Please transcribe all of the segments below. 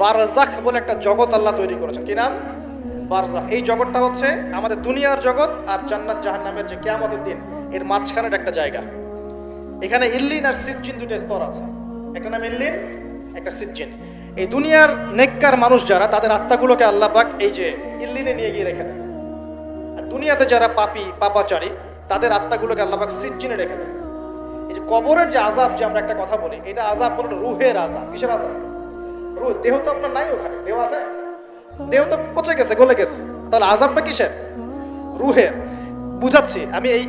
বারজাখ বলে একটা জগৎ আল্লাহ তৈরি করেছেন। কি নাম? বারজাখ। এই জগৎটা হচ্ছে আমাদের দুনিয়ার জগৎ আর জান্নাত জাহান্নামের যে কিয়ামতের দিন, এর মাঝখানের একটা জায়গা। এখানে ইল্লিন আর সিজ্জিন দুটো স্তর আছে। একটা নাম ইল্লিন, একটা সিজ্জিন। এই দুনিয়ার নেককার মানুষ যারা, তাদের আত্মাগুলোকে আল্লাহ পাক এই যে ইল্লিনে নিয়ে গিয়ে রেখে দেন। আর দুনিয়াতে যারা পাপি, পাপাচারী, তাদের আত্মাগুলোকে আল্লাহ পাক রেখে দেন। এই যে কবরের যে আজাব যে আমরা একটা কথা বলি, এটা আজাব বলুন রুহের আজাব কিসের আজাব দেহ তো আপনার নাই ওখানে, দেহ আছে? দেহ তো পচে গেছে, গলে গেছে। তাহলে আজাবটা কিসের? রুহের। বুঝাচ্ছি, আমি এই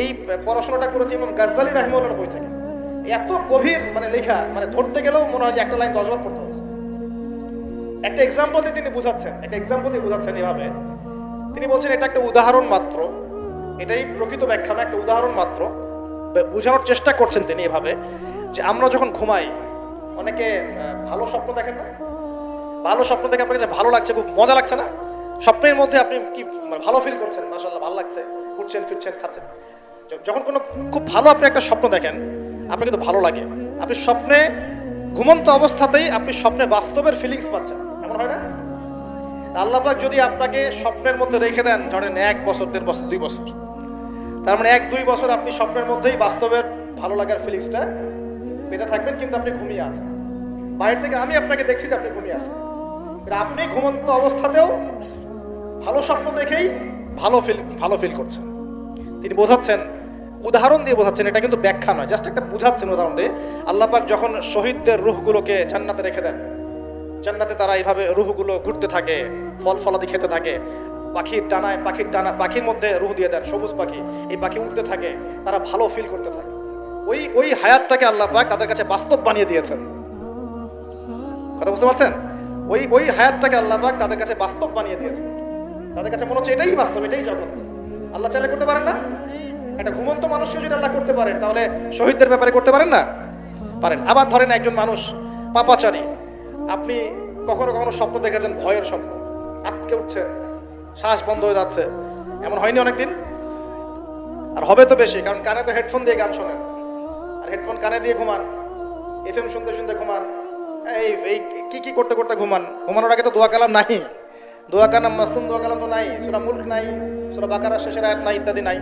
এই পড়াশোনাটা করেছি এবং গাজ্জালি রাহিমুল্লাহর বই থেকে। এত গভীর মানে লেখা মানে ধরতে গেলেও মনে হয় যে একটা লাইন দশবার পড়তে হচ্ছে একটা এক্সাম্পল দিয়ে তিনি বুঝাচ্ছেন, একটা এক্সাম্পল দিয়ে বুঝাচ্ছেন এভাবে। তিনি বলছেন, এটা একটা উদাহরণ মাত্র। এটাই প্রকৃত ব্যাখ্যা না, একটা উদাহরণ মাত্র। বোঝানোর চেষ্টা করছেন তিনি এভাবে, যে আমরা যখন ঘুমাই অনেকে ভালো স্বপ্ন দেখেন না। ভালো স্বপ্ন দেখে আপনার কাছে ভালো লাগছে, খুব মজা লাগছে না? স্বপ্নের মধ্যে আপনি কি মানে ভালো ফিল করছেন? মাসাল্লাহ ভালো লাগছে। উঠছেন ফিরছেন, খাচ্ছেন। যখন কোনো খুব ভালো আপনি একটা স্বপ্ন দেখেন, আপনার কিন্তু ভালো লাগে। আপনি স্বপ্নে ঘুমন্ত অবস্থাতেই আপনি স্বপ্নে বাস্তবের ফিলিংস পাচ্ছেন। এমন হয় না? আল্লাহ পাক যদি আপনাকে স্বপ্নের মধ্যে রেখে দেন, ধরেন এক বছর, দেড় বছর, দুই বছর, তার মানে এক, দুই বছর আপনি স্বপ্নের মধ্যেই বাস্তবের ভালো লাগার ফিলিংসটা পেতে থাকবেন, কিন্তু আপনি ঘুমিয়ে আছেন। বাইরে থেকে আমি আপনাকে দেখছি যে আপনি ঘুমিয়ে আছেন। আপনি ঘুমন্ত অবস্থাতেও ভালো স্বপ্ন দেখেই ভালো ফিল ভালো ফিল করছেন। তিনি বোঝাচ্ছেন, উদাহরণ দিয়ে বোঝাচ্ছেন, এটা কিন্তু ব্যাখ্যা নয়, জাস্ট একটা বুঝাচ্ছেন উদাহরণ দিয়ে। আল্লাহ পাক যখন শহীদদের রুহগুলোকে জান্নাতে রেখে দেন, জান্নাতে তারা এইভাবে রুহগুলো ঘুরতে থাকে, ফল ফলাদি খেতে থাকে, পাখির ডানায়, পাখির ডানা, পাখির মধ্যে রুহ দিয়ে দেন, সবুজ পাখি, এই পাখি উঠতে থাকে, তারা ভালো ফিল করতে থাকে। ওই ওই হায়াতটাকে আল্লাহ পাক তাদের কাছে বাস্তব বানিয়ে দিয়েছেন। কথা বুঝতে পারছেন? ওই ওই হায়াতটাকে আল্লাহ পাক তাদের কাছে বাস্তব বানিয়ে দিয়েছেন। তাদের কাছে মনে হচ্ছে এটাই বাস্তব, এটাই জগৎ। আল্লাহ চাইলে করতে পারেন না? একটা ঘুমন্ত মানুষকে যদি আল্লাহ করতে পারেন, তাহলে শহীদদের ব্যাপারে করতে পারেন না? পারেন। আবার ধরেন একজন মানুষ, পাপাচারী। আপনি কখনো কখনো স্বপ্ন দেখেছেন, ভয়ের স্বপ্ন। আটকে উঠছে, শ্বাস বন্ধ হয়ে যাচ্ছে। এমন হয়নি অনেকদিন? আর হবে তো বেশি, কারণ কানে তো হেডফোন দিয়ে গান শোনেন। আর হেডফোন কানে দিয়ে ঘুমান। এফ এম শুনতে শুনতে ঘুমান। এই এই কি কি করতে করতে ঘুমান? ঘুমানোর আগে তো দোয়া কালাম নাই। দোয়া কালাম মাসলুম দোয়া কালাম তো নাই, সুরা মুল্ক নাই, সুরা বাকারা, শেষের আয়াত নাই, ইত্যাদি নাই।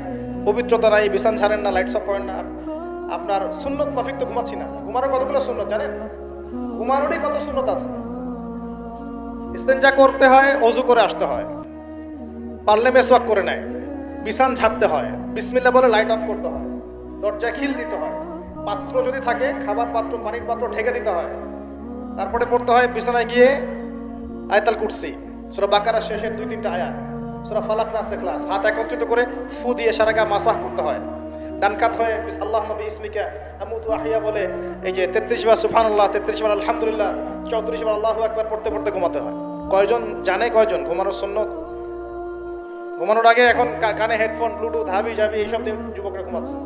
পবিত্রতা নাই, বিছান ছাড়েন না লাইট সব করেন না। আপনার সুন্নত মাফিক তো ঘুমাচ্ছি না। ঘুমানোর কতগুলো সুন্নত জানেন? ঘুমানোরই কত সুন্নত আছে? ইস্তেঞ্জা করতে হয়, অজু করে আসতে হয়। পারলে মেসওয়াক করে নেয়। বিছান ছাড়তে হয়। বিসমিল্লা বলে লাইট অফ করতে হয়। দরজায় খিল দিতে হয়। পাত্র যদি থাকে, খাবার পাত্র, পানির পাত্র ঢেকে দিতে হয়। তারপরে পড়তে হয় বিছানায় গিয়ে আয়তাল কুটসি সুরা বাকারা শেষের দুই, তিনটা আয়াত। সুরা ফালাক না ক্লাস হাত একত্রিত করে ফু দিয়ে সারা গা মাসাহ করতে হয়। ডান কাত হয়ে আল্লাহ নবী ইসমিকা আমুদু আহিয়া বলে, এই যে তেত্রিশ বার সুফান আল্লাহ তেত্রিশ বার আলহামদুলিল্লাহ, চৌত্রিশ বার আল্লাহ একবার পড়তে পড়তে ঘুমাতে হয়। কয়জন জানে কয়জন? ঘুমানোর সুন্নত? ঘুমানোর আগে এখন কানে হেডফোন, ব্লুটুথ হাবি জাবি এইসব দিয়ে যুবকরা ঘুমাচ্ছে।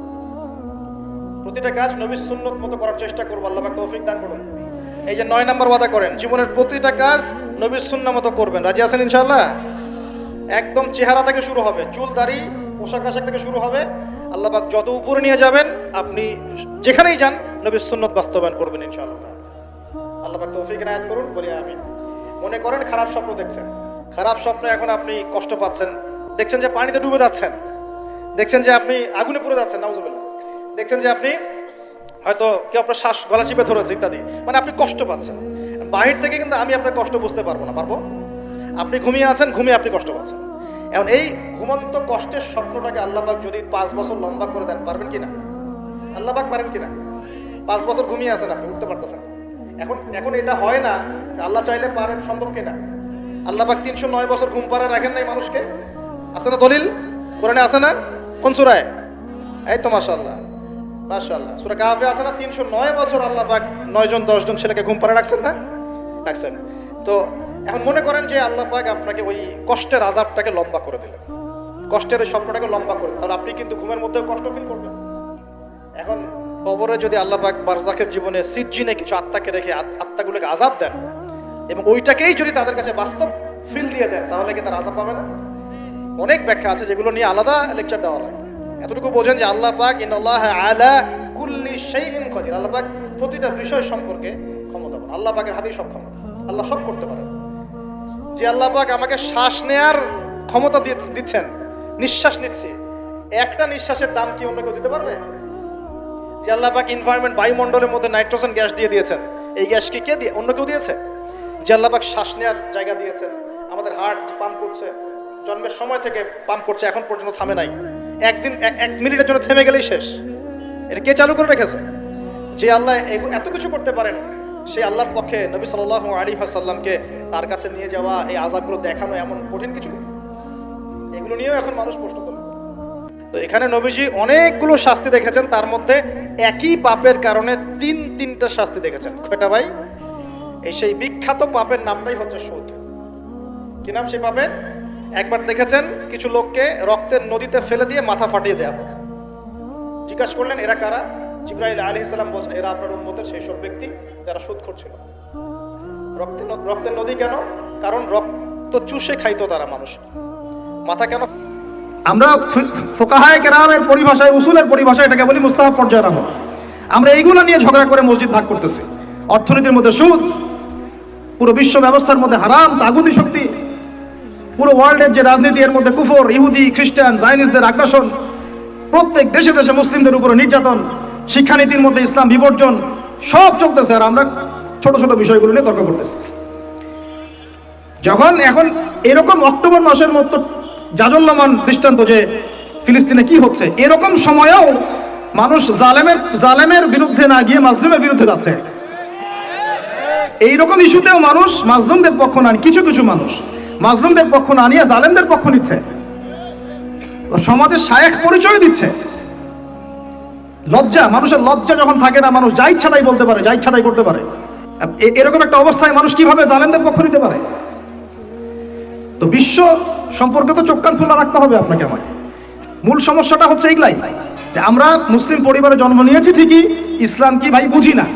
প্রতিটা কাজ নবীর সুন্নত মতো করার চেষ্টা করব, আল্লাহ তৌফিক দান করুন। এই যে নয় নম্বর ওয়াদা করেন, জীবনের প্রতিটা কাজ নবীর সুন্না মতো করবেন। রাজি আছেন ইনশাল্লাহ একদম চেহারা থেকে শুরু হবে, চুল, দাড়ি, পোশাক, আশাক থেকে শুরু হবে। আল্লাহ পাক যত উপরে নিয়ে যাবেন, আপনি যেখানেই যান, নবীর সুন্নত বাস্তবায়ন করবেন ইনশাআল্লাহ। আল্লাহ পাক তৌফিক নায়াত করুন, বলি আমি মনে করেন খারাপ স্বপ্ন দেখছেন। খারাপ স্বপ্নে এখন আপনি কষ্ট পাচ্ছেন। দেখছেন যে পানিতে ডুবে যাচ্ছেন। দেখছেন যে আপনি আগুনে পড়ে যাচ্ছেন, নাউজুবিল্লাহ। দেখছেন যে আপনি হয়তো কেউ আপনার শ্বাস, গলা চিপে ধরেছে ইত্যাদি। মানে আপনি কষ্ট পাচ্ছেন। বাহির থেকে কিন্তু আমি আপনার কষ্ট বুঝতে পারব না, পারব? আপনি ঘুমিয়ে আছেন, ঘুমিয়ে আপনি কষ্ট পাচ্ছেন। এখন এই ঘুমন্ত কষ্টের স্বপ্নটাকে আল্লাহবাক যদি পাঁচ বছর লম্বা করে দেন, পারবেন কিনা? আল্লাহবাক পারেন কিনা? পাঁচ বছর ঘুমিয়ে আছেন আপনি, উঠতে পারতেছেন। এখন এখন এটা হয় না, আল্লাহ চাইলে পারেন, সম্ভব কিনা? আল্লাহবাক তিনশো নয় বছর ঘুম পাড়া রাখেন নাই মানুষকে? আছে না দলিল? কোরআনে আছে না? কোন সুরায়? এই তো মাশাল্লাহ মাশাল্লাহ সুরা কাহাফে আছে না? তিনশো নয় বছর আল্লাহ পাক নয় জন দশ জন ছেলেকে ঘুম পাড়ে রাখছেন না? রাখছেন। তো এখন মনে করেন যে আল্লাহ পাক আপনাকে ওই কষ্টের আজাবটাকে লম্বা করে দিলেন। কষ্টের ওই স্বপ্নটাকে লম্বা করে তাহলে আপনি কিন্তু ঘুমের মধ্যেও কষ্ট ফিল করবেন। এখন কবরে যদি আল্লাহ পাক বারজাকের জীবনে সিজ্জিনে কিছু আত্মাকে রেখে আত- আত্মাগুলোকে আজাব দেন এবং ওইটাকেই যদি তাদের কাছে বাস্তব ফিল দিয়ে দেন, তাহলে কি তার আজাব পাবে না? অনেক ব্যাখ্যা আছে যেগুলো নিয়ে আলাদা লেকচার দেওয়া লাগে। এতটুকু বোঝেন যে আল্লাহ পাক ইন্নাল্লাহ আলা কুল্লি সেই শাইইন কাদির। আল্লাহ পাক প্রতিটা বিষয় সম্পর্কে ক্ষমতাবান আল্লাহ পাকের হাতেই সব ক্ষমতা। আল্লাহ সব করতে পারেন। যে আল্লাহ পাক আমাকে শ্বাস নেয়ার ক্ষমতা দিচ্ছেন, নিঃশ্বাস নিচ্ছি, একটা নিঃশ্বাসের দাম কি অন্য কেউ দিতে পারবে? যে আল্লাহ পাক এনভায়রনমেন্ট বায়ুমণ্ডলের মধ্যে নাইট্রোজেন গ্যাস দিয়ে দিয়েছেন, এই গ্যাস কি কে দিয়ে অন্য কেউ দিয়েছে? যে আল্লাহ পাক শ্বাস নেওয়ার জায়গা দিয়েছেন, আমাদের হার্ট পাম্প করছে, জন্মের সময় থেকে পাম্প করছে, এখন পর্যন্ত থামে নাই। একদিন এক- মিনিটের জন্য থেমে গেলেই শেষ। এটা কে চালু করে রেখেছে? যে আল্লাহ এত কিছু করতে পারেন, সেই আল্লাহর পক্ষে নবী সাল্লাহ আলী সাল্লামকে তার কাছে নিয়ে যাওয়া, এই আজাবগুলো দেখানো এমন কঠিন কিছু এগুলো নিয়েও এখন মানুষ প্রশ্ন করে তো এখানে নবীজি অনেকগুলো শাস্তি দেখেছেন, তার মধ্যে একই পাপের কারণে তিন তিনটা শাস্তি দেখেছেন। কয়টা ভাই? এই সেই বিখ্যাত পাপের নামটাই হচ্ছে সুদ কি নাম সেই পাপের? একবার দেখেছেন কিছু লোককে রক্তের নদীতে ফেলে দিয়ে মাথা ফাটিয়ে দেওয়া হচ্ছে জিজ্ঞাসা করলেন, এরা কারা? জিব্রাইল আলী ইসলাম বলছেন, এরা আপনার উন্মতের সেই সব ব্যক্তি যারা সুদ করছিল রক্তের রক্তের নদী কেন? কারণ রক্ত চুষে খাইতো তারা মানুষ। মাথা কেন? আমরা ফোকাহায় কেরামের পরিভাষায়, উসুলের পরিভাষায় এটাকে বলি মুস্তাহাব পর্যায়ের আমল আমরা এইগুলো নিয়ে ঝগড়া করে মসজিদ ভাগ করতেছি। অর্থনীতির মধ্যে সুদ, পুরো বিশ্ব ব্যবস্থার মধ্যে হারাম তাগুদি শক্তি পুরো ওয়ার্ল্ডের যে রাজনীতি, এর মধ্যে কুফর, ইহুদি, খ্রিস্টান জাইনিসদের আগ্রাসন, প্রত্যেক দেশে দেশে মুসলিমদের উপরে নির্যাতন, শিক্ষানীতির মধ্যে ইসলাম বিবর্জন, সব চলতেছে। আর আমরা ছোট ছোট বিষয়গুলো নিয়ে তর্ক করতেছি। যখন এখন এরকম অক্টোবর মাসের মতো জাজল্যমান দৃষ্টান্ত যে ফিলিস্তিনে কি হচ্ছে, এরকম সময়েও মানুষ জালেমের জালেমের বিরুদ্ধে না গিয়ে মাজলুমের বিরুদ্ধে যাচ্ছে। এইরকম ইস্যুতেও মানুষ, মাজলুমদের পক্ষ না নিয়ে- কিছু কিছু মানুষ মাজলুমদের পক্ষ না নিয়ে জালেমদের পক্ষ নিচ্ছে। সমাজের শায়েখ পরিচয় দিচ্ছে। লজ্জা, মানুষের লজ্জা যখন থাকে না, মানুষ যা ইচ্ছা তাই বলতে পারে, যা ইচ্ছা তাই করতে পারে। এরকম একটা অবস্থায় মানুষ কীভাবে জালেমদের পক্ষ নিতে পারে? তো বিশ্ব সম্পর্কে তো চোখ কান খোলা রাখতে হবে আপনাকে আমাকে মূল সমস্যাটা হচ্ছে এইগুলাই যে আমরা মুসলিম পরিবারে জন্ম নিয়েছি ঠিকই, ইসলাম কি ভাই বুঝি না?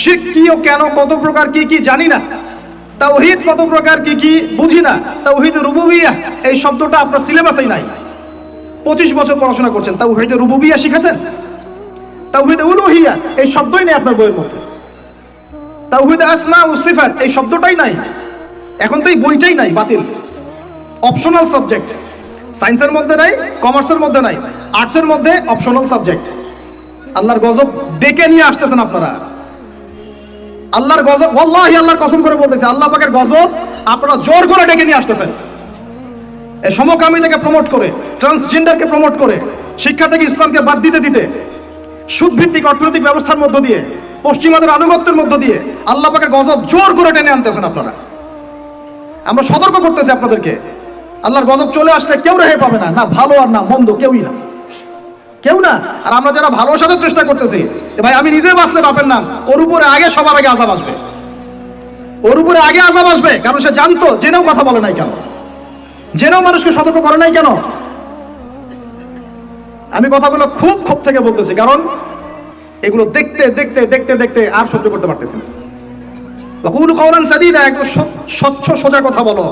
শিখ কি ও কেন, কত প্রকার, কি কি জানি না। তাওহিদ কত প্রকার, কি কি বুঝি না। তাওহিদ রুবুবিয়া, এই শব্দটা আপনার সিলেবাসেই নাই। পঁচিশ বছর পড়াশোনা করছেন, তাওহিদ রুবুবিয়া শিখেছেন? তাওহিদ উলুহিয়া, এই শব্দই নেই আপনার বইয়ের মধ্যে। তাওহিদ আসমা ও সিফাত, এই শব্দটাই নাই। এখন তো এই বইটাই নাই, বাতিল। Optional subject. সায়েন্সের মধ্যে নাই, কমার্সের মধ্যে নাই, আর্টসের মধ্যে অপশনাল সাবজেক্ট। আল্লাহর গজব ডেকে নিয়ে আসতেছেন আপনারা। আল্লাহর গজব, ওয়াল্লাহি আল্লাহর কসম করে বলতেছে, আল্লাহ পাকের গজব আপনারা জোর করে ডেকে নিয়ে আসতেছেন। এই সমকামিতাকে প্রমোট করে ট্রান্সজেন্ডারকে প্রমোট করে, শিক্ষা থেকে ইসলামকে বাদ দিতে দিতে, সুদভিত্তিক অর্থনৈতিক ব্যবস্থার মধ্য দিয়ে, পশ্চিমাদের আনুগত্যের মধ্য দিয়ে আল্লাহ পাকের গজব জোর করে টেনে আনতেছেন আপনারা। আমরা সতর্ক করতেছি আপনাদেরকে, আল্লাহর গজব চলে আসলে কেউ রেহাই পাবে না। না, ভালো আর না, মন্দ, কেউই না। কেউ না। আর আমরা যারা ভালো সাজার চেষ্টা করতেছি ভাই, আমি নিজে বাঁচলে বাপের নাম, ওর উপরে আগে, সবার আগে আজাব আসবে। ওর উপরে আগে আজাব আসবে, কারণ সে জানতো, জেনেও কথা বলে নাই কেন। জেনেও মানুষকে সতর্ক করে নাই কেন। আমি কথাগুলো খুব ক্ষোভ থেকে বলতেছি, কারণ এগুলো দেখতে দেখতে দেখতে দেখতে আর সহ্য করতে পারতেছি না। সাদিদা একদম স্বচ্ছ, সোজা কথা বলো,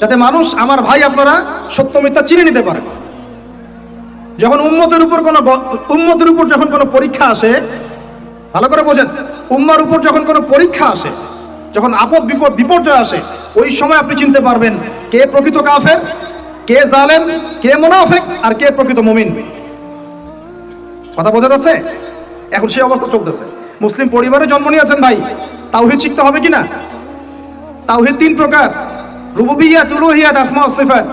যাতে মানুষ, আমার ভাই আপনারা সত্য মিথ্যা চিনে নিতে পারে যখন উম্মতের উপর কোনো উম্মতের উপর যখন কোনো পরীক্ষা আসে, ভালো করে বোঝেন, উম্মার উপর যখন কোনো পরীক্ষা আসে, যখন আপদ বিপদ, বিপর্যয় আসে, ওই সময় আপনি চিনতে পারবেন কে প্রকৃত কাফের, কে জালেম, কে মোনাফেক আর কে প্রকৃত মুমিন। কথা বোঝা যাচ্ছে? এখন সেই অবস্থা চলতেছে। মুসলিম পরিবারে জন্ম নিয়েছেন ভাই, তাওহিদ শিখতে হবে কিনা তাওহিদ তিন প্রকার, রুবুবিয়াত, উলুহিয়াত, আসমা সিফাত।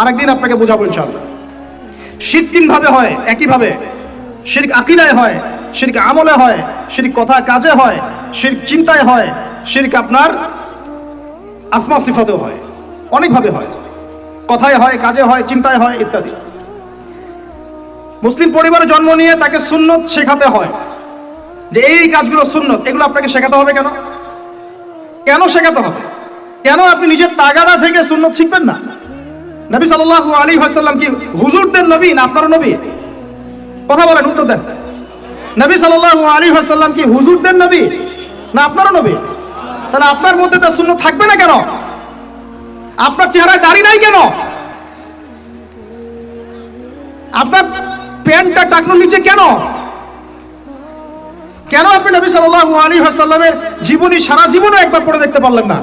আরেকদিন আপনাকে বোঝাবো ইনশাআল্লাহ। শিরক তিন ভাবে হয়, একইভাবে। ভাবে শিরক আকিদায় হয়, শিরক আমলে হয়, শিরক কথা কাজে হয়, শিরক চিন্তায় হয়, শিরক আপনার আসমা সিফাতেও হয়। অনেকভাবে হয়। কথায় হয়, কাজে হয়, চিন্তায় হয়, ইত্যাদি। মুসলিম পরিবারে জন্ম নিয়ে তাকে সুন্নত শেখাতে হয়। যে এই কাজগুলো সুন্নত, এগুলো আপনাকে শেখাতে হবে কেন? কেন শেখাতে হবে? কেন আপনি নিজের তাগাদা থেকে সুন্নত শিখবেন না? নবী সাল্লাল্লাহু আলাইহি ওয়াসাল্লাম কি হুজুরদের নবী না আপনার নবী? কথা বলেন, উত্তর দেন। নবী সাল্লাল্লাহু আলাইহি ওয়াসাল্লাম কি হুজুরদের নবী না আপনারও নবী? তাহলে আপনার মধ্যে তার সুন্নত থাকবে না কেন? আপনার চেহারায় দাড়ি নাই কেন? আপনার প্যান্টটা টাকনোর নিচে কেন? কেন আপনি নবী সাল্লাল্লাহু আলাইহি ওয়াসাল্লামের জীবনী সারা জীবনে একবার পড়ে দেখতে পারলেন না?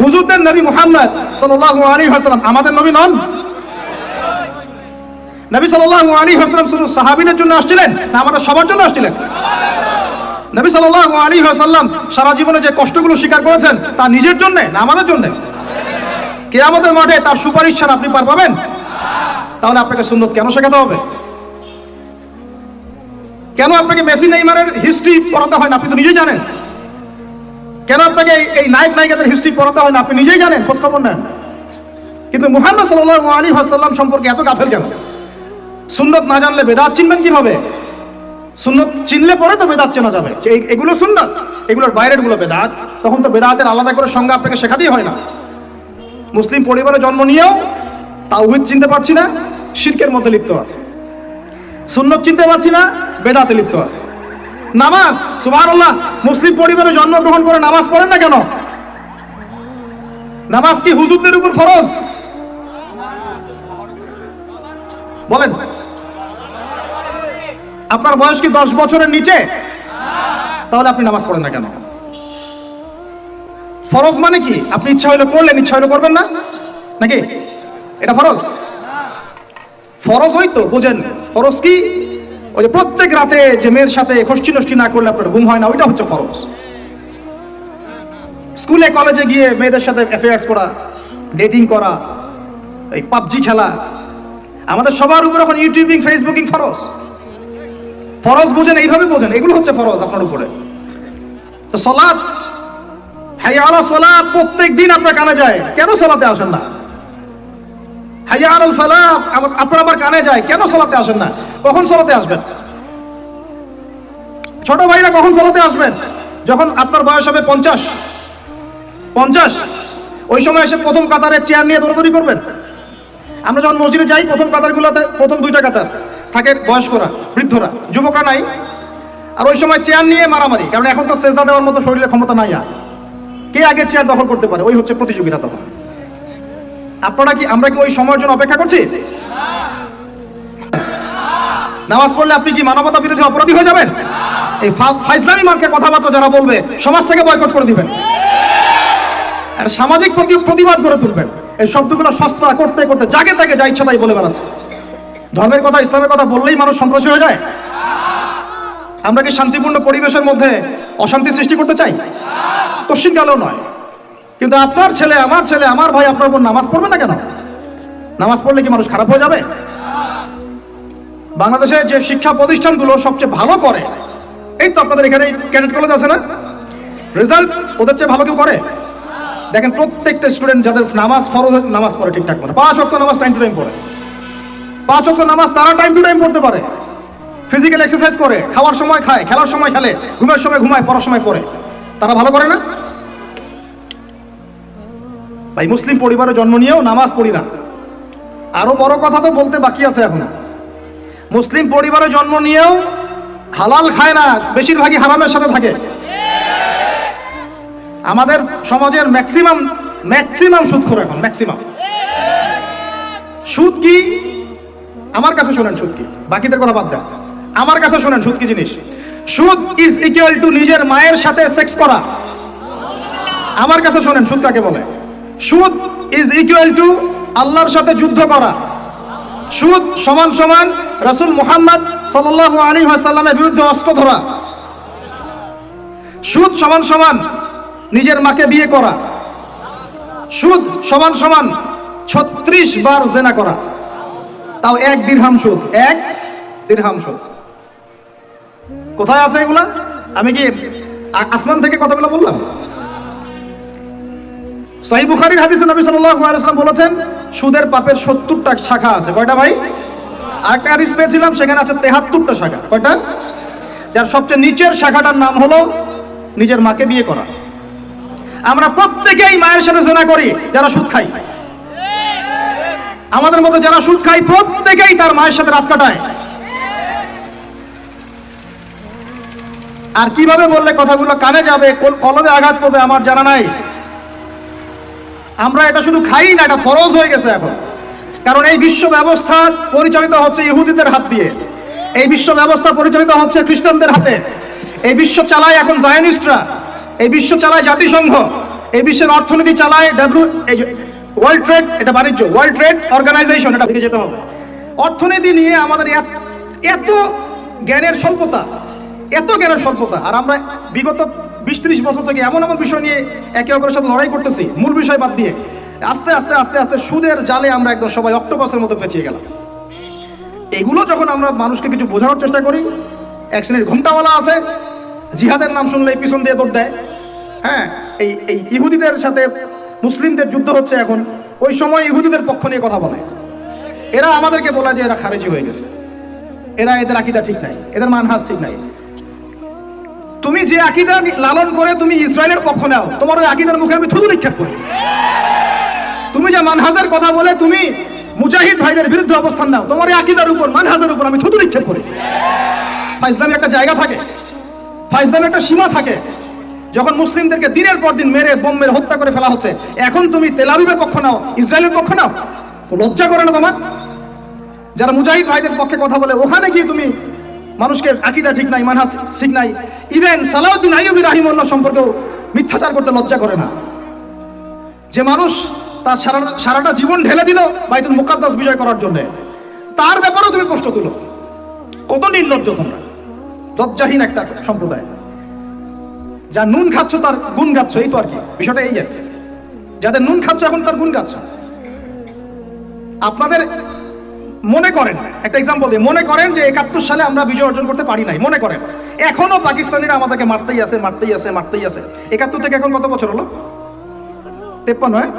হুজুরদের নবী মুহাম্মদ সাল্লাল্লাহু আলাইহি ওয়াসাল্লাম, আমাদের নবী নন? নবী সাল্লাল্লাহু আলাইহি ওয়াসাল্লাম শুধু সাহাবীদের জন্য আসছিলেন না আমাদের সবার জন্য আসছিলেন? নবী সাল্লাল্লাহু আলাইহি ওয়াসাল্লাম সারা জীবনে যে কষ্টগুলো স্বীকার করেছেন তা নিজের জন্য না আমাদের জন্য? কিয়ামতের মাঠে তার সুপারিশ ছাড়া আপনি পার পাবেন? তাহলে আপনাকে সুন্নত কেন শেখাতে হবে? কেন আপনাকে মেসি নেইমারের হিস্ট্রি পড়াতে হয় না আপনি তো নিজেই জানেন? কেন আপনাকে এই- নায়ক নায়িকাদের হিস্ট্রি পড়াতে হয় না? আপনি নিজেই জানেন, খোঁজখবর নেন। কিন্তু মুহাম্মদ সাল্লাল্লাহু আলাইহি ওয়াসাল্লাম সম্পর্কে এত গাফেল কেন? সুন্নত না জানলে বেদাত চিনবেন কীভাবে? সুন্নত চিনলে পরে তো বেদাত চেনা যাবে। এগুলো সুন্নত, এগুলোর বাইরেরগুলো বেদাত। তখন তো বেদাতের আলাদা করে সংজ্ঞা আপনাকে শেখাতেই হয় না। মুসলিম পরিবারে জন্ম নিয়েও তাওহিদ চিনতে পারছি না, শিরকের মধ্যে লিপ্ত আছে। সুন্নত চিনতে পারছি না, বেদাতে লিপ্ত আছে। নামাজ, সুবহানাল্লাহ, মুসলিম পরিবারে জন্মগ্রহণ করে নামাজ পড়েন না কেন? নামাজ কি হুজুরদের উপর ফরজ? বলেন। আপনার বয়স কি দশ বছরের নিচে? তাহলে আপনি নামাজ পড়েন না কেন? ফরজ মানে কি? আপনি ইচ্ছা হলে করলেন, ইচ্ছা হলে করবেন না? নাকি? এটা ফরজ? ফরজ হয়তো, বোঝেন। ফরজ কি? ওই যে প্রত্যেক রাতে যে মেয়ের সাথে খষ্টি নষ্টি না করলে আপনার ঘুম হয় না, ওইটা হচ্ছে ফরজ। স্কুলে, কলেজে গিয়ে মেয়েদের সাথে অ্যাফেয়ার্স করা ডেটিং করা, এই পাবজি খেলা, আমাদের সবার উপর এখন ইউটিউবিং ফেসবুকিং ফরজ। ফরজ বোঝেন, এইভাবে বোঝেন, এগুলো হচ্ছে ফরজ আপনার উপরে। তো সলাদ হাইয়া আলা সলাদ প্রত্যেক দিন আপনার কানে যায়, কেন সলাতে আসেন না? হাইয়া আল ফালাহ আপনার আমার কানে যায়, কেন সলাতে আসেন না? কখন সলাতে আসবেন? ছোট ভাইরা কখন সলাতে আসবেন? যখন আপনার বয়স হবে পঞ্চাশ। পঞ্চাশ। ওই সময় এসে প্রথম কাতারে চেয়ার নিয়ে দৌড়াদৌড়ি করবেন। আমরা যখন মসজিদে যাই, প্রথম কাতারগুলোতে প্রথম দুইটা কাতার থাকে বয়স্করা, বৃদ্ধরা, যুবকরা নাই। আর ওই সময় চেয়ার নিয়ে মারামারি, কারণ এখন তো সেজদা দেওয়ার মতো শরীরে ক্ষমতা নাই আর। কে আগে চেয়ার দখল করতে পারে? ওই হচ্ছে প্রতিযোগিতা তখন। আপনারা কি আমরা কি ওই সময়ের জন্য অপেক্ষা করছি? নামাজ পড়লে আপনি কি মানবতা বিরোধী অপরাধী হয়ে যাবেন? এই ফাইজলামি মার্কের কথাবার্তা যারা বলবে, সমাজ থেকে বয়কট করে দিবেন। আর সামাজিক প্রতিবাদ করে তুলবেন। এই শব্দগুলো সস্তা করতে করতে জাগে তাকে যা ইচ্ছা তাই বলে বেড়াচ্ছে। ধর্মের কথা, ইসলামের কথা বললেই মানুষ সন্ত্রাসী হয়ে যায়। আমরা কি শান্তিপূর্ণ পরিবেশের মধ্যে অশান্তি সৃষ্টি করতে চাই? কশ্চিনকালেও নয়। কিন্তু আপনার ছেলে, আমার ছেলে, আমার ভাই, আপনার উপর নামাজ পড়বে না কেন? নামাজ পড়লে কি মানুষ খারাপ হয়ে যাবে? বাংলাদেশে যে শিক্ষা প্রতিষ্ঠানগুলো সবচেয়ে ভালো করে, এই তো আপনাদের এখানে ক্যাডেট কলেজ আছে না? রেজাল্ট ওদের চেয়ে ভালো কেউ করে? দেখেন প্রত্যেকটা স্টুডেন্ট যাদের নামাজ ফরজ নামাজ পড়ে ঠিকঠাক করে পাঁচ অক্ট নামাজ টাইম টু টাইম পড়ে। পাঁচ অক্ট নামাজ তারা টাইম টু টাইম পড়তে পারে। ফিজিক্যাল এক্সারসাইজ করে, খাওয়ার সময় খায়, খেলার সময় খেলে, ঘুমের সময় ঘুমায়, পড়ার সময় পড়ে। তারা ভালো করে না? ভাই মুসলিম পরিবারে জন্ম নিয়েও নামাজ পড়ি না। আরও বড় কথা তো বলতে বাকি আছে এখনও। মুসলিম পরিবারে জন্ম নিয়েও হালাল খায় না, বেশিরভাগই হারামের সাথে থাকে। আমাদের সমাজের ম্যাক্সিমাম ম্যাক্সিমাম সুদখোর এখন ম্যাক্সিমাম সুদ কি? আমার কাছে শোনেন সুদ কি, বাকিদের কথা বাদ দেন। আমার কাছে শোনেন সুদ কি জিনিস। সুদ ইজ ইকুয়াল টু নিজের মায়ের সাথে সেক্স করা। আমার কাছে শোনেন সুদ কাকে বলে। সুদ ইজ ইকুয়াল টু আল্লাহর সাথে যুদ্ধ করা। সুদ সমান সমান রাসূল মুহাম্মদ সাল্লাল্লাহু আলাইহি ওয়াসাল্লামের বিরুদ্ধে অস্ত্র ধরা। সুদ সমান সমান নিজের মাকে বিয়ে করা। সুদ সমান সমান ছত্রিশ বার জেনা করা। তাও এক দিরহাম সুদ, এক দিরহাম সুদ। কোথায় আছে এগুলা? আমি কি আসমান থেকে কথাগুলো বললাম? বুখারীর হাদিসে নবী বলেছেন, সুদের পাপের 70টা শাখা আছে। কয়টা ভাই? হাদিস পেয়েছিলাম, সেখানে আছে 73টা শাখা। কয়টা? যার সবচেয়ে নিচের শাখাটার নাম হলো নিজের মাকে বিয়ে করা। আমরা প্রত্যেকেই মায়ের সাথে জেনা করি, যারা সুদ খাই আমাদের মতো যারা সুদ খাই প্রত্যেকেই তার মায়ের সাথে রাত কাটায়। আর কীভাবে বললে কথাগুলো কানে যাবে, কোন কলমে আঘাত করবে, আমার জানা নাই। আমরা এটা শুধু খাই না, এটা ফরজ হয়ে গেছে এখন। কারণ এই বিশ্ব ব্যবস্থা পরিচালিত হচ্ছে ইহুদিদের হাত দিয়ে। এই বিশ্ব ব্যবস্থা পরিচালিত হচ্ছে খ্রিস্টানদের হাতে। এই বিশ্ব চালায় এখন জায়নিস্টরা। এই বিশ্ব চালায় জাতিসংঘ। এই বিশ্বের অর্থনীতি চালায় ডাব্লিউ ওয়ার্ল্ড ট্রেড এটা বাণিজ্য। ওয়ার্ল্ড ট্রেড অর্গানাইজেশন এটা দিকে যেতে হবে। অর্থনীতি নিয়ে আমাদের এত জ্ঞানের স্বল্পতা, এত জ্ঞানের স্বল্পতা। আর আমরা বিগত বিশ ত্রিশ বছর থেকে এমন এমন বিষয় নিয়ে একে অপরের সাথে লড়াই করতেছি, মূল বিষয় বাদ দিয়ে। আস্তে আস্তে আস্তে আস্তে সুদের জালে আমরা একদম সবাই অক্টোপাসের মতো পেঁচিয়ে গেলাম। এগুলো যখন আমরা মানুষকে কিছু বোঝানোর চেষ্টা করি, এক শ্রেণির ঘন্টাওয়ালা আছে, জিহাদের নাম শুনলে পিছন দিয়ে দৌড় দেয়। হ্যাঁ এই এই ইহুদিদের সাথে মুসলিমদের যুদ্ধ হচ্ছে এখন, ওই সময় ইহুদিদের পক্ষ নিয়ে কথা বলে। এরা আমাদেরকে বলে যে এরা খারেজি হয়ে গেছে। এরা এদের আকিদা ঠিক নাই, এদের মানহাজ ঠিক নাই। তুমি যে আকিদা লালন করে তুমি ইসরায়েলের পক্ষ নাও, তোমার ওই আকিদার মুখে আমি থুতু নিক্ষেপ করি। তুমি যে মানহাজের কথা বলে তুমি মুজাহিদ ভাইদের বিরুদ্ধে অবস্থান নাও, তোমার এই আকিদার উপর, মানহাজের উপর আমি থুতু নিক্ষেপ করি। ফাইজলামের একটা জায়গা থাকে ফাইজলামের একটা সীমা থাকে, যখন মুসলিমদেরকে দিনের পর দিন মেরে, বোম মেরে হত্যা করে ফেলা হচ্ছে, এখন তুমি তেলাবিবের পক্ষ নাও, ইসরায়েলের পক্ষ নাও, লজ্জা করে না তোমার? যারা মুজাহিদ ভাইদের পক্ষে কথা বলে, ওখানে গিয়ে তুমি মানুষকে আকিদা ঠিক নাই মানহাজ ঠিক নাই। ইভেন সালাউদ্দিন আইয়ুবি রাহিমুল্লাহ সম্পর্কেও মিথ্যাচার করতে লজ্জা করে না। যে মানুষ তার সারা সারাটা জীবন ঢেলে দিল বাইতুল মুকাদ্দাস বিজয় করার জন্য। তার ব্যাপারেও তুমি প্রশ্ন তুলো। কত নির্লজ্জ তোমরা। লজ্জাহীন একটা সম্প্রদায়। যা নুন খাচ্ছ তার গুণ গাচ্ছ, এই তো আর কি। বিষয়টা এই আর কি। যাদের নুন খাচ্ছ, এখন তার গুণ গাচ্ছ। আপনাদের মনে করেন, একটা এক্সাম্পল দিই মনে করেন যে একাত্তর সালে আমরা বিজয় অর্জন করতে পারি নাই, মনে করেন। এখনও পাকিস্তানিরা আমাদেরকে মারতেই আছে মারতেই আছে মারতেই আছে। একাত্তর থেকে এখন কত বছর হলো? তেপ্পান্ন হ্যাঁ?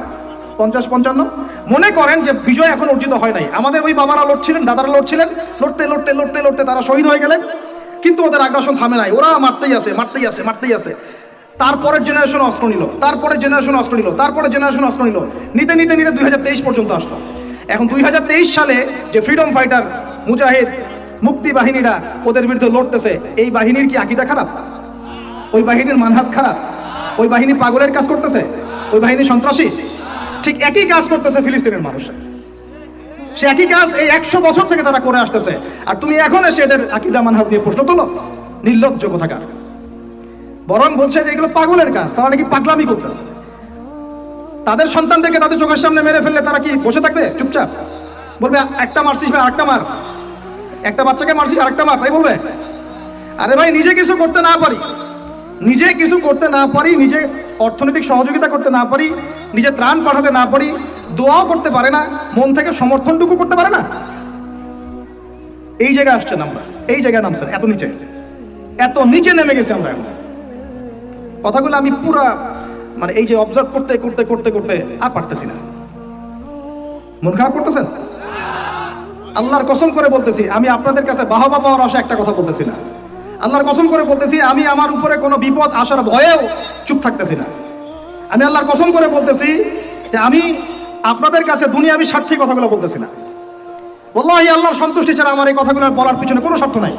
পঞ্চাশ, পঞ্চান্ন? মনে করেন যে বিজয় এখন অর্জিত হয় নাই। আমাদের ওই বাবারা লড়ছিলেন, দাদারা লড়ছিলেন, লড়তে লড়তে লড়তে লড়তে তারা শহীদ হয়ে গেলেন। কিন্তু ওদের আগ্রাসন থামে নাই। ওরা মারতেই আছে মারতেই আছে মারতেই আছে। তারপরের জেনারেশন অস্ত্র নিল, তারপরের জেনারেশন অস্ত্র নিল, তারপরের জেনারেশন অস্ত্র নিল। নিতে নিতে নিতে দুই হাজার তেইশ পর্যন্ত আসলো। এখন দুই সালে যে ফ্রিডম ফাইটার মুজাহিদ মুক্তি বাহিনীরা ওদের বিরুদ্ধে লড়তেছে, এই বাহিনীর কি আকিদা খারাপ? ওই বাহিনীর মানহাজ খারাপ? ওই বাহিনী পাগলের কাজ করতেছে? ওই বাহিনী সন্ত্রাসী? ঠিক একই কাজ করতেছে ফিলিস্তিনের মানুষ। সে একই কাজ এই একশো বছর থেকে তারা করে আসতেছে। আর তুমি এখন এসে এদের আকিদা মানহাজ নিয়ে প্রশ্ন তোলো। নির্লজ্জ কোথাকার? বরং বলছে যে এগুলো পাগলের কাজ, তারা নাকি পাগলামি করতেছে। তাদের সন্তানদেরকে তাদের চোখের সামনে মেরে ফেললে তারা কি বসে থাকবে? চুপচাপ। বলবে, একটা মারছিস ভাই, আরেকটা মার। একটা বাচ্চাকে মারছিস, আরেকটা মার। তাই বলবে? আরে ভাই, নিজে কিছু করতে না পারি। নিজে কিছু করতে না পারি, নিজে অর্থনৈতিক সহযোগিতা করতে না পারি, নিজে ত্রাণ পাঠাতে না পারি, দোয়াও করতে পারে না, মন থেকে সমর্থনটুকু করতে পারে না। এই জায়গায় আসছেন আমরা। এই জায়গায় নামছেন, এত নিচে। এত নিচে নেমে গেছে আমরা কথাগুলো আমি পুরা মানে এই যে অবজার্ভ করতে করতে করতে করতে আর পারতেছি না। মন খারাপ করতেছেন? আল্লাহর কসম করে বলতেছি, আমি আপনাদের কাছে বাহবা পাওয়ার আশা একটা কথা বলতেছি না। আল্লাহর কসম করে বলতেছি, আমি আমার উপরে কোনো বিপদ আসার ভয়েও চুপ থাকতেছি না। আমি আল্লাহর কসম করে বলতেছি যে আমি আপনাদের কাছে দুনিয়াবি স্বার্থী কথাগুলো বলতেছি না। বল্লাহি আল্লাহর সন্তুষ্টি ছাড়া আমার এই কথাগুলো বলার পিছনে কোনো স্বার্থ নাই।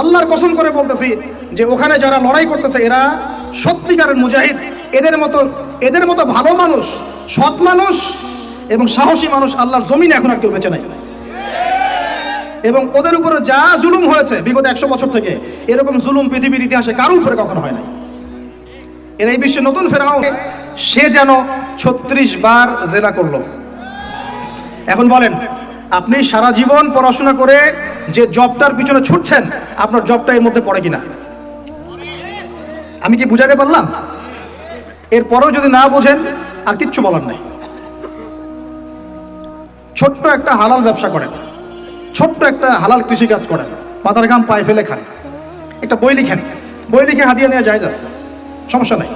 আল্লাহর কসম করে বলতেছি যে ওখানে যারা লড়াই করতেছে, এরা সত্যিকারের মুজাহিদ। এদের মতো এদের মতো ভালো মানুষ, সৎ মানুষ এবং সাহসী মানুষ আল্লাহর জমিনে এখন আর কেউ বেঁচে নাই। এবং ওদের উপরে যা জুলুম হয়েছে বিগত একশো বছর থেকে, এরকম জুলুম পৃথিবীর ইতিহাসে কারও উপরে কখনো হয় নাই। এর এই বিশ্বে নতুন ফেরাও সে যেন ছত্রিশ বার জেনা করল। এখন বলেন, আপনি সারা জীবন পড়াশোনা করে যে জবটার পিছনে ছুটছেন, আপনার জবটা এর মধ্যে পড়ে কিনা? আমি কি বুঝাতে পারলাম? এরপরেও যদি না বোঝেন, আর কিচ্ছু বলার নাই। ছোট্ট একটা হালাল ব্যবসা করেন। ছোট্ট একটা হালাল কৃষিকাজ করেন। মাথার ঘাম পায়ে ফেলে খান। একটা বই লিখেন। বই লিখে হাতিয়ে নেওয়া যায় যাচ্ছে সমস্যা নাই।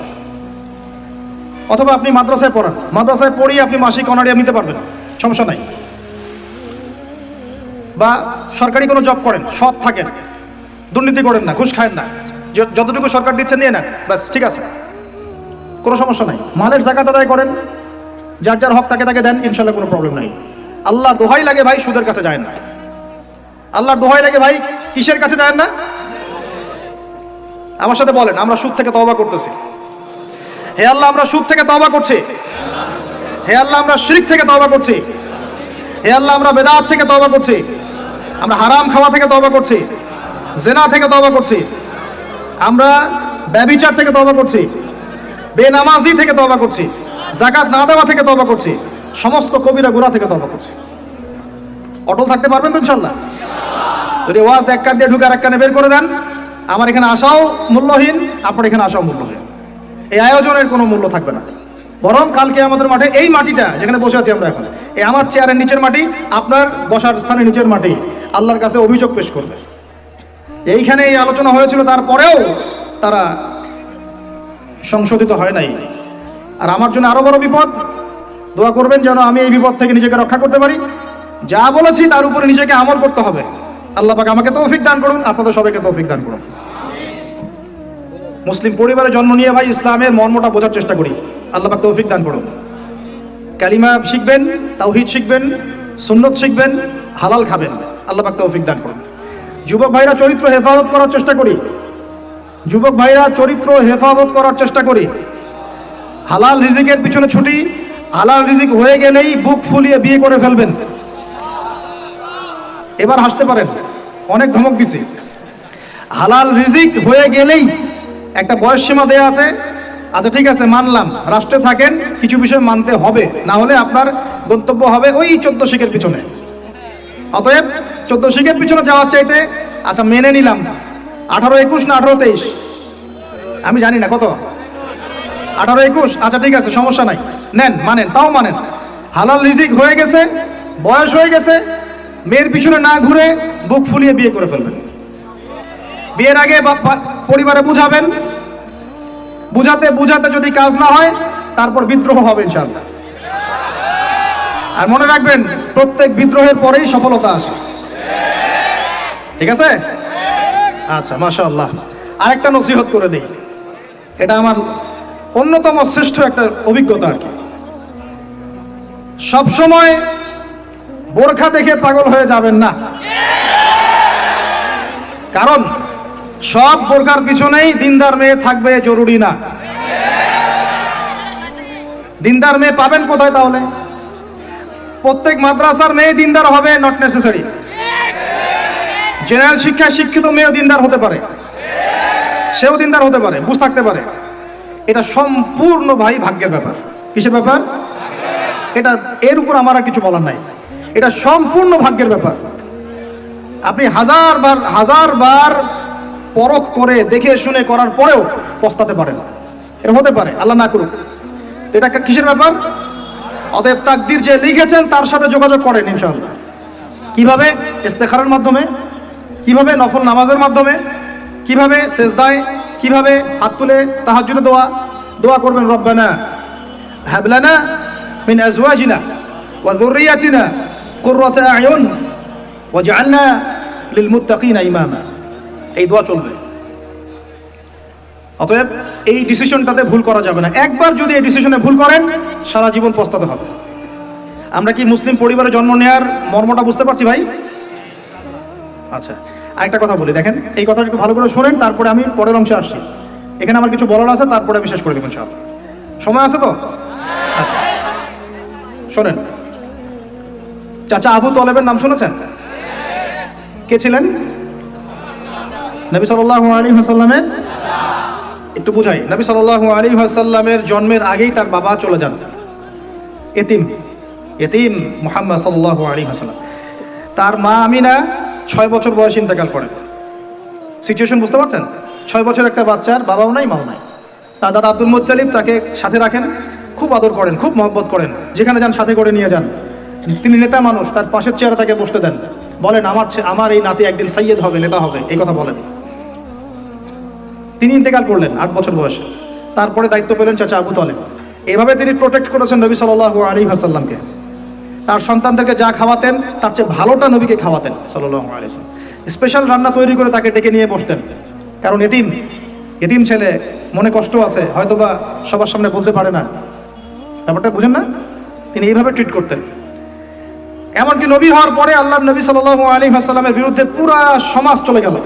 অথবা আপনি মাদ্রাসায় পড়ান। মাদ্রাসায় পড়িয়ে আপনি মাসিক অনারিয়া নিতে পারবেন। সমস্যা নাই। বা সরকারি কোনো জব করেন। সৎ থাকেন। দুর্নীতি করেন না, ঘুষ খায়েন না। যতটুকু সরকার দিচ্ছে নিয়ে নেন। ব্যাস, ঠিক আছে। কোনো সমস্যা নাই। মালের জাকাত আদায় করেন, যার যার হক তাকে তাকে দেন, ইনশাল্লাহ কোনো প্রবলেম নাই। আল্লাহ দোহাই লাগে ভাই সুদের কাছে যায় না। আল্লাহর দোহাই লাগে ভাই কিসের কাছে যায় না? আমার সাথে বলেন, আমরা সুদ থেকে তওবা করতেছি। হে আল্লাহ, আমরা সুদ থেকে তওবা করছি। হে আল্লাহ, আমরা শিরক থেকে তওবা করছি। হে আল্লাহ, আমরা বেদাত থেকে তওবা করছি। আমরা হারাম খাওয়া থেকে তওবা করছি। জেনা থেকে তওবা করছি। আমরা ব্যবিচার থেকে তওবা করছি। বেনামাজি থেকে তওবা করছি জাকাত না দেওয়া থেকে তওবা করছি, সমস্ত কবিরা গুণা থেকে তওবা করছি। অটল থাকতে পারবেন ইনশাল্লাহ যদি ওয়াজ এক কান দিয়ে ঢুকে আর এক কানে বের করে দেন, আমার এখানে আসাও মূল্যহীন, আপনার এখানে আসাও মূল্যহীন। এই আয়োজনের কোনো মূল্য থাকবে না। বরং কালকে আমাদের মাঠে এই মাটিটা, যেখানে বসে আছি আমরা এখন, এই আমার চেয়ারের নিচের মাটি, আপনার বসার স্থানের নিচের মাটি, আল্লাহর কাছে অভিযোগ পেশ করবে। এইখানে এই আলোচনা হয়েছিল, তারপরেও তারা সংশোধিত হয় নাই। আর আমার জন্য আরও বড় বিপদ। দোয়া করবেন যেন আমি এই বিপদ থেকে নিজেকে রক্ষা করতে পারি। যা বলেছি তার উপরে নিজেকে আমল করতে হবে। আল্লাহ পাক আমাকে তৌফিক দান করুন, আপনাদের সবাইকে তৌফিক দান করুন। মুসলিম পরিবারে জন্ম নিয়ে ভাই ইসলামের মর্মটা বোঝার চেষ্টা করি। আল্লাহ পাক তৌফিক দান করুন। কালিমা শিখবেন, তাওহিদ শিখবেন, সুন্নত শিখবেন, হালাল খাবেন। আল্লাহ পাক তৌফিক দান করুন। যুবক ভাইরা চরিত্র হেফাজত করার চেষ্টা করি। যুবক ভাইরা, চরিত্র হেফাজত করার চেষ্টা করি। হালাল রিজিকের পিছনে ছুটি, হালাল রিজিক হয়ে গেলেই বুক ফুলিয়ে বিয়ে করে ফেলবেন। এবার হাসতে পারেন, অনেক ধমক দিছি। হালাল রিজিক হয়ে গেলেই একটা বয়স সীমা দেয়া আছে। আচ্ছা ঠিক আছে, মানলাম। রাষ্ট্রে থাকেন, কিছু বিষয় মানতে হবে। না হলে আপনার গন্তব্য হবে ওই চোদ্দ শিখের পিছনে। অতএব, চোদ্দ শিখের পিছনে যাওয়ার চাইতে আচ্ছা মেনে নিলাম। আঠারো একুশ না আঠারো তেইশ? আমি জানি না, কত? আঠারো একুশ? আচ্ছা ঠিক আছে, সমস্যা নাই। নেন, মানেন, তাও মানেন। হালাল রিজিক হয়ে গেছে, বয়স হয়ে গেছে, মেয়ের পিছনে না ঘুরে বুক ফুলিয়ে বিয়ে করে ফেলবেন। বিয়ের আগে পরিবারে বুঝাবেন। বুঝাতে বুঝাতে যদি কাজ না হয়, তারপর বিদ্রোহ হবে ইনশাআল্লাহ। আর মনে রাখবেন, প্রত্যেক বিদ্রোহের পরেই সফলতা আসে। ঠিক আছে? আচ্ছা মাশা আল্লাহ আরেকটা নসিহত করে দিই। এটা আমার অন্যতম শ্রেষ্ঠ একটা অভিজ্ঞতা আর কি। সবসময় বোরখা দেখে পাগল হয়ে যাবেন না। কারণ সব বোরখার পিছনেই দিনদার মেয়ে থাকবে জরুরি না। দিনদার মেয়ে পাবেন কোথায় তাহলে? প্রত্যেক মাদ্রাসার মেয়ে দিনদার হবে নট নেসেসারি জেনারেল শিক্ষায় শিক্ষিত মেয়েও দিনদার হতে পারে। সেও দিনদার হতে পারে, বুঝ থাকতে পারে। এটা সম্পূর্ণ ভাই ভাগ্যের ব্যাপার। কিসের ব্যাপার? এটা, এর উপর আমার আর কিছু বলার নাই। এটা সম্পূর্ণ ভাগ্যের ব্যাপার। আপনি হাজার বার হাজার বার পরখ করে, দেখে শুনে করার পরেও পস্তাতে পারেন। এটা হতে পারে, আল্লাহ না করুক। এটা কিসের ব্যাপার? অতএব তাকদির যে লিখেছেন, তার সাথে যোগাযোগ করেন ইনশাআল্লাহ। কীভাবে? ইস্তেখারের মাধ্যমে। কীভাবে নফল নামাজের মাধ্যমে, কীভাবে সেজদায়, কীভাবে হাত তুলে তাহাজ্জুদে দোয়া দোয়া করবেন রব্বানা। হাবলানা মিন আজওয়াজিনা ওয়া যুররিয়াতিনা কুররাতা আয়ুন ওয়াজআলনা লিল মুত্তাকিনা ইমামা। এই দোয়া চলবে। অতএব এই ডিসিশনটাতে ভুল করা যাবে না। একবার যদি এই ডিসিশনে ভুল করেন, সারা জীবন পস্তাতে হবে। আমরা কি মুসলিম পরিবারে জন্ম নেওয়ার মর্মটা বুঝতে পারছি ভাই? আচ্ছা আরেকটা কথা বলি, দেখেন, এই কথাটা একটু ভালো করে শোনেন, তারপরে আমি পরের অংশে আসছি। এখানে আমার কিছু বলার আছে, তারপরে আমি শেষ করে দেবেন সব সময় আছে তো? আচ্ছা শোনেন। চাচা আবু তলেবের নাম শুনেছেন? কে ছিলেন? নবী সাল্লাল্লাহু আলাইহি ওয়াসাল্লামের? একটু বুঝাই, নবী সাল্লাল্লাহু আলাইহি ওয়াসাল্লামের জন্মের আগেই তার বাবা চলে যান। এতিম এতিম মুহাম্মদ সাল্লাল্লাহু আলাইহি ওয়াসাল্লাম। তার মা আমিনা ছয় বছর বয়সে ইন্তেকাল করেন সিচুয়েশন বুঝতে পারছেন? ছয় বছর একটা বাচ্চার বাবাও নাই, মাও নাই। তার দাদা আব্দুল মুত্তালিব তাকে সাথে রাখেন, খুব আদর করেন, খুব মহব্বত করেন। যেখানে যান, সাথে করে নিয়ে যান। তিনি নেতা মানুষ, তার পাশের চেয়ারে তাকে বসতে দেন। বলেন, আমার আমার এই নাতি একদিন সাইয়েদ হবে, নেতা হবে। এই কথা বলেন। তিনি ইন্তেকাল করলেন, আট বছর বয়সে। তারপরে দায়িত্ব পেলেন চাচা আবু তলেব। এভাবে তিনি প্রোটেক্ট করেছেন নবী সাল্লাহ আলী হাসাল্লামকে তার সন্তানদেরকে যা খাওয়াতেন, তার চেয়ে ভালোটা নবীকে খাওয়াতেন সাল্লাহ স্পেশাল রান্না তৈরি করে তাকে ডেকে নিয়ে বসতেন। কারণ এতিম এতিম ছেলে, মনে কষ্ট আছে, হয়তোবা সবার সামনে বলতে পারে না। ব্যাপারটা বুঝেন না? তিনি এইভাবে ট্রিট করতেন। এমনকি নবী হওয়ার পরে আল্লাহ নবী সাল্লাহ আলী হাসাল্লামের বিরুদ্ধে পুরা সমাজ চলে গেল।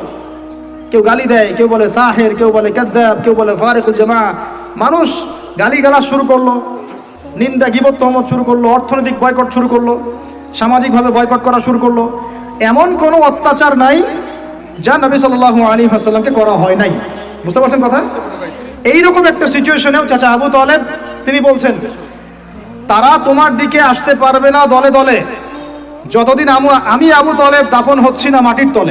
কেউ গালি দেয়, কেউ বলে সাহের, কেউ বলে কাদ্দাব, কেউ বলে ফারেকুল জামা মানুষ গালি গালা শুরু করল নিন্দা গিবত তহমত শুরু করল, অর্থনৈতিক বয়কট শুরু করল, সামাজিকভাবে বয়কট করা শুরু করল। এমন কোনো অত্যাচার নাই যা নবী সাল্লাল্লাহু আলী হাসাল্লামকে করা হয় নাই। বুঝতে পারছেন কথা? এইরকম একটা সিচুয়েশনেও চাচা আবু তালেব, তিনি বলছেন, তারা তোমার দিকে আসতে পারবে না দলে দলে। যতদিন আমি আবু তলেব দাফন হচ্ছি না মাটির তলে।